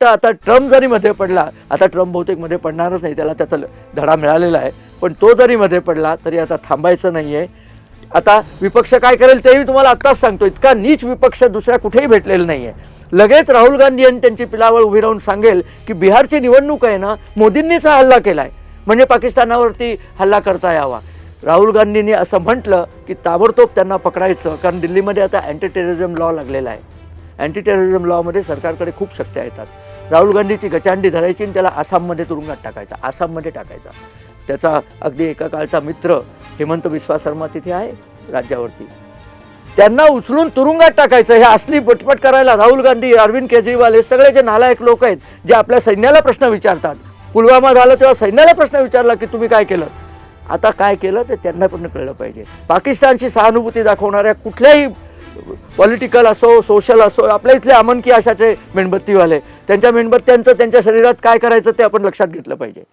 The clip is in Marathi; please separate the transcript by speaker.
Speaker 1: आता ट्रम्प जरी मध्ये पडला आता ट्रम्प बहुतेकमध्ये पडणारच नाही त्याला त्याचा धडा मिळालेला आहे. पण तो जरी मध्ये पडला तरी आता थांबायचं नाही आहे आता विपक्ष काय करेल तेही तुम्हाला आत्ताच सांगतो इतका नीच विपक्ष दुसऱ्या कुठेही भेटलेला नाही आहे लगेच राहुल गांधी यांनी त्यांची पिलावळ उभी राहून सांगेल की बिहारची निवडणूक आहे ना मोदींनीच हा हल्ला केला आहे म्हणजे पाकिस्तानावरती हल्ला करता यावा. राहुल गांधींनी असं म्हटलं की ताबडतोब त्यांना पकडायचं कारण दिल्लीमध्ये आता अँटी टेररिझम लॉ लागलेला आहे. अँटी टेररिझम लॉमध्ये सरकारकडे खूप शक्त्या येतात. राहुल गांधीची गचांडी धरायची आणि त्याला आसाममध्ये तुरुंगात टाकायचा. आसाममध्ये टाकायचा. त्याचा अगदी एका काळचा मित्र हेमंत विश्वा शर्मा तिथे आहे राज्यावरती. त्यांना उचलून तुरुंगात टाकायचं. हे असली पटपट करायला राहुल गांधी अरविंद केजरीवाल हे सगळे जे नालायक लोक आहेत जे आपल्या सैन्याला प्रश्न विचारतात. पुलवामा झालं तेव्हा सैन्याला प्रश्न विचारला की तुम्ही काय केलं? आता काय केलं ते त्यांना पण कळलं पाहिजे. पाकिस्तानची सहानुभूती दाखवणाऱ्या कुठल्याही पॉलिटिकल असो सोशल असो आपल्या इथले अमनकी आशाचे मेणबत्तीवाले त्यांच्या मेणबत्त्यांचं त्यांच्या शरीरात काय करायचं ते आपण लक्षात घेतलं पाहिजे.